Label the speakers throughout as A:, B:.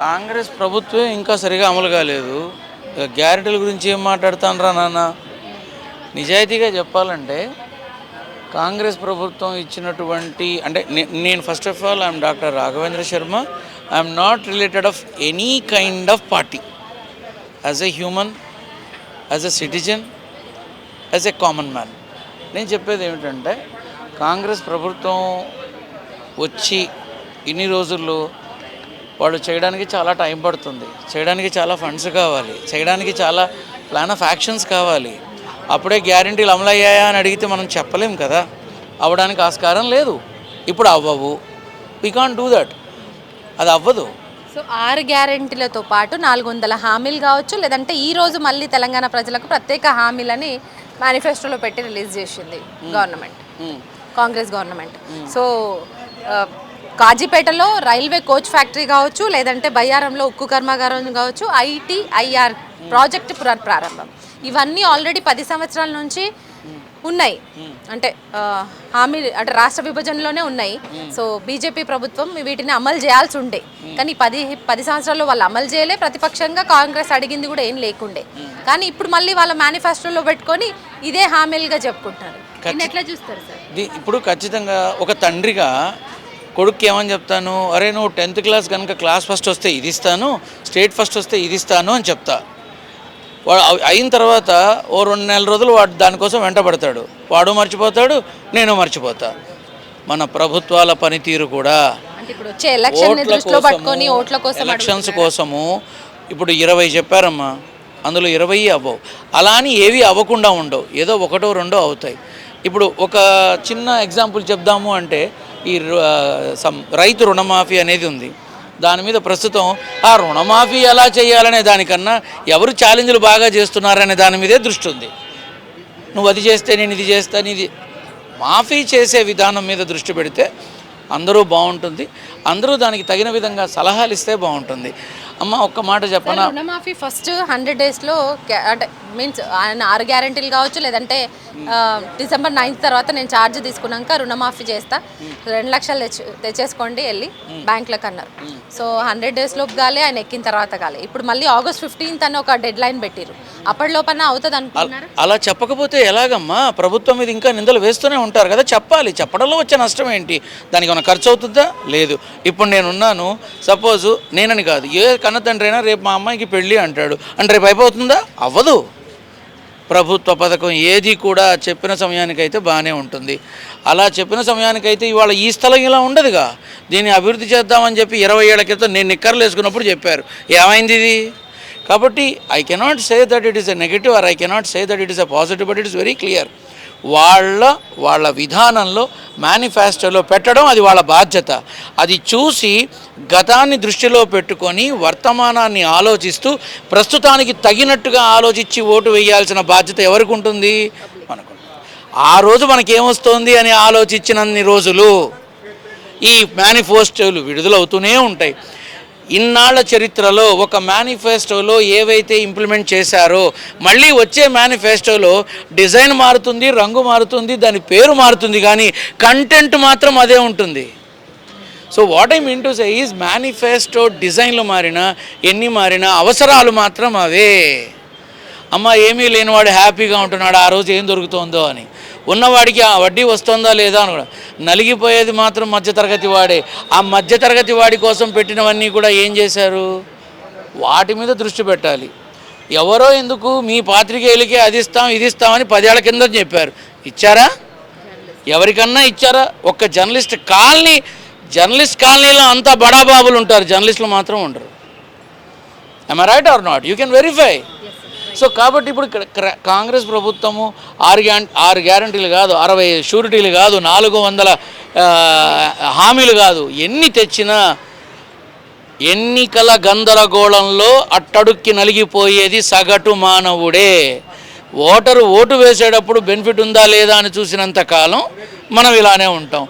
A: కాంగ్రెస్ ప్రభుత్వం ఇంకా సరిగా అమలు కాలేదు. గ్యారెంటీల గురించి ఏం మాట్లాడుతానరా నాన్న? నిజాయితీగా చెప్పాలంటే కాంగ్రెస్ ప్రభుత్వం ఇచ్చినటువంటి అంటే నేను first of all I'm doctor Raghavendra Sharma. I'm not related of any kind of party as a human as a citizen as a common man నేను చెప్పేది ఏమిటంటే కాంగ్రెస్ ప్రభుత్వం వచ్చి ఇన్ని రోజుల్లో వాళ్ళు చేయడానికి చాలా టైం పడుతుంది. చేయడానికి చాలా ఫండ్స్ కావాలి. చేయడానికి చాలా ప్లాన్ ఆఫ్ యాక్షన్స్ కావాలి. అప్పుడే గ్యారంటీలు అమలయ్యాయా అని అడిగితే మనం చెప్పలేం కదా. అవ్వడానికి ఆస్కారం లేదు. ఇప్పుడు అవ్వవు. వీ కాన్ డూ దట్ అది అవ్వదు.
B: సో ఆరు గ్యారెంటీలతో పాటు నాలుగు వందల హామీలు కావచ్చు లేదంటే ఈ రోజు మళ్ళీ తెలంగాణ ప్రజలకు ప్రత్యేక హామీలని మేనిఫెస్టోలో పెట్టి రిలీజ్ చేసింది గవర్నమెంట్. కాంగ్రెస్ గవర్నమెంట్. సో కాజీపేటలో రైల్వే కోచ్ ఫ్యాక్టరీ కావచ్చు లేదంటే బయ్యారంలో ఉక్కు కర్మాగారం కావచ్చు ఐటీ ఐఆర్ ప్రాజెక్ట్ పునర్ ప్రారంభం. ఇవన్నీ ఆల్రెడీ పది సంవత్సరాల నుంచి ఉన్నాయి. అంటే హామీ అంటే రాష్ట్ర విభజనలోనే ఉన్నాయి. సో బీజేపీ ప్రభుత్వం వీటిని అమలు చేయాల్సి ఉండే. కానీ పది పది సంవత్సరాల్లో వాళ్ళు అమలు చేయలే. ప్రతిపక్షంగా కాంగ్రెస్ అడిగింది కూడా ఏం లేకుండే. కానీ ఇప్పుడు మళ్ళీ వాళ్ళ మేనిఫెస్టోలో పెట్టుకొని ఇదే హామీలుగా చెప్పుకుంటున్నారు. దీన్ని ఎట్లా చూస్తారు సార్?
A: ఇప్పుడు ఖచ్చితంగా ఒక తండ్రిగా కొడుక్కి ఏమని చెప్తాను? అరే నువ్వు టెన్త్ క్లాస్ కనుక క్లాస్ ఫస్ట్ వస్తే ఇది ఇస్తాను స్టేట్ ఫస్ట్ వస్తే ఇది ఇస్తాను అని చెప్తా. వాడు అయిన తర్వాత ఓ రెండు నెలల రోజులు వాడు దానికోసం వెంటబడతాడు వాడు మర్చిపోతాడు నేను మర్చిపోతా. మన ప్రభుత్వాల పనితీరు కూడా ఎలక్షన్స్ కోసము ఇప్పుడు ఇరవై చెప్పారమ్మా. అందులో ఇరవై అవ్వవు. అలా అని ఏవి అవ్వకుండా ఉండవు. ఏదో ఒకటో రెండో అవుతాయి. ఇప్పుడు ఒక చిన్న ఎగ్జాంపుల్ చెప్దాము అంటే ఈ రు- రైతు రుణమాఫీ అనేది ఉంది. దాని మీద ప్రస్తుతం ఆ రుణమాఫీ ఎలా చేయాలనే దానికన్నా ఎవరు ఛాలెంజ్లు బాగా చేస్తున్నారనే దాని మీదే దృష్టి ఉంది. నువ్వు అది చేస్తే నేను ఇది చేస్తాను ఇది మాఫీ చేసే విధానం మీద దృష్టి పెడితే అందరూ బాగుంటుంది. అందరూ దానికి తగిన విధంగా సలహాలు ఇస్తే బాగుంటుంది. అమ్మ ఒక్క మాట చెప్పనా?
B: రుణమాఫీ ఫస్ట్ హండ్రెడ్ డేస్లో అంటే మీన్స్ ఆయన ఆరు గ్యారెంటీలు కావచ్చు లేదంటే డిసెంబర్ నైన్త్ తర్వాత నేను ఛార్జ్ తీసుకున్నాక రుణమాఫీ చేస్తా. రెండు లక్షలు తెచ్చు తెచ్చేసుకోండి వెళ్ళి బ్యాంకులకు అన్నారు. సో హండ్రెడ్ డేస్ లోపు కాలే ఆయన ఎక్కిన తర్వాత కాలే ఇప్పుడు మళ్ళీ ఆగస్ట్ ఫిఫ్టీన్త్ అని ఒక డెడ్ లైన్ పెట్టిరు అప్పటిలోపన అవుతుంది అనుకుంటున్నారు?
A: అలా చెప్పకపోతే ఎలాగమ్మా? ప్రభుత్వం మీద ఇంకా నిందలు వేస్తూనే ఉంటారు కదా. చెప్పాలి. చెప్పడంలో వచ్చే నష్టం ఏంటి? దానికి ఏమైనా ఖర్చు అవుతుందా లేదు. ఇప్పుడు నేనున్నాను సపోజు నేనని కాదు. ఏ కన్న తండ్రి అయినా రేపు మా అమ్మాయికి పెళ్ళి అంటాడు. అంటే రేపు అయిపోతుందా? అవ్వదు. ప్రభుత్వ పథకం ఏది కూడా చెప్పిన సమయానికైతే బాగానే ఉంటుంది. అలా చెప్పిన సమయానికైతే ఇవాళ ఈ స్థలం ఇలా ఉండదుగా. దీన్ని అభివృద్ధి చేద్దామని చెప్పి ఇరవై ఏళ్ళ క్రితం నేను నిక్కర్లు వేసుకున్నప్పుడు చెప్పారు. ఏమైంది ఇది? కాబట్టి I cannot say that it is a negative or I cannot say that it is a positive but it is very clear వాళ్ళ వాళ్ళ విధానంలో మేనిఫెస్టోలో పెట్టడం అది వాళ్ళ బాధ్యత. అది చూసి గతాన్ని దృష్టిలో పెట్టుకొని వర్తమానాన్ని ఆలోచిస్తూ ప్రస్తుతానికి తగినట్టుగా ఆలోచించి ఓటు వేయాల్సిన బాధ్యత ఎవరికి ఉంటుంది? మనకు ఆ రోజు మనకేమొస్తోంది అని ఆలోచించినన్ని రోజులు ఈ మేనిఫెస్టోలు విడుదలవుతూనే ఉంటాయి. ఇన్నాళ్ళ చరిత్రలో ఒక మేనిఫెస్టోలో ఏవైతే ఇంప్లిమెంట్ చేశారో మళ్ళీ వచ్చే మేనిఫెస్టోలో డిజైన్ మారుతుంది రంగు మారుతుంది దాని పేరు మారుతుంది కానీ కంటెంట్ మాత్రం అదే ఉంటుంది. So what I mean to say is manifesto డిజైన్లు మారినా ఎన్ని మారినా అవసరాలు మాత్రం అవే. అమ్మ ఏమీ లేనివాడు హ్యాపీగా ఉంటున్నాడు ఆ రోజు ఏం దొరుకుతుందో అని. ఉన్నవాడికి ఆ వడ్డీ వస్తుందా లేదా అని కూడా. నలిగిపోయేది మాత్రం మధ్యతరగతి వాడే. ఆ మధ్యతరగతి వాడి కోసం పెట్టినవన్నీ కూడా ఏం చేశారు? వాటి మీద దృష్టి పెట్టాలి. ఎవరో ఎందుకు మీ పాత్రికేయులకే అది ఇస్తాం ఇది ఇస్తామని పదేళ్ళ కింద చెప్పారు. ఇచ్చారా? ఎవరికన్నా ఇచ్చారా? ఒక్క జర్నలిస్ట్ కాలనీ జర్నలిస్ట్ కాలనీలో అంతా బడాబాబులు ఉంటారు. జర్నలిస్టులు మాత్రం ఉండరు. I right or not you can verify so కాబట్టి ఇప్పుడు క్ర- కాంగ్రెస్ ప్రభుత్వము ఆరు ఆరు గ్యారంటీలు కాదు అరవై షూరిటీలు కాదు నాలుగు వందల హామీలు కాదు. ఎన్ని తెచ్చినా ఎన్నికల గందరగోళంలో అట్టడుక్కి నలిగిపోయేది సగటు మానవుడే. ఓటరు ఓటు వేసేటప్పుడు బెనిఫిట్ ఉందా లేదా అని చూసినంత కాలం మనం ఇలానే ఉంటాం.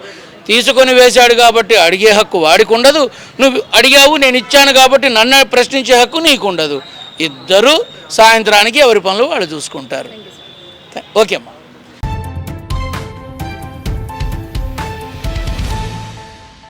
A: తీసుకొని వేశాడు కాబట్టి అడిగే హక్కు వాడికి ఉండదు. నువ్వు అడిగావు నేను ఇచ్చాను కాబట్టి నన్ను ప్రశ్నించే హక్కు నీకు ఉండదు ఇద్దరు సాయంత్రానికి ఎవరి పనులు వాళ్ళు చూసుకుంటారు. ఓకే అమ్మా.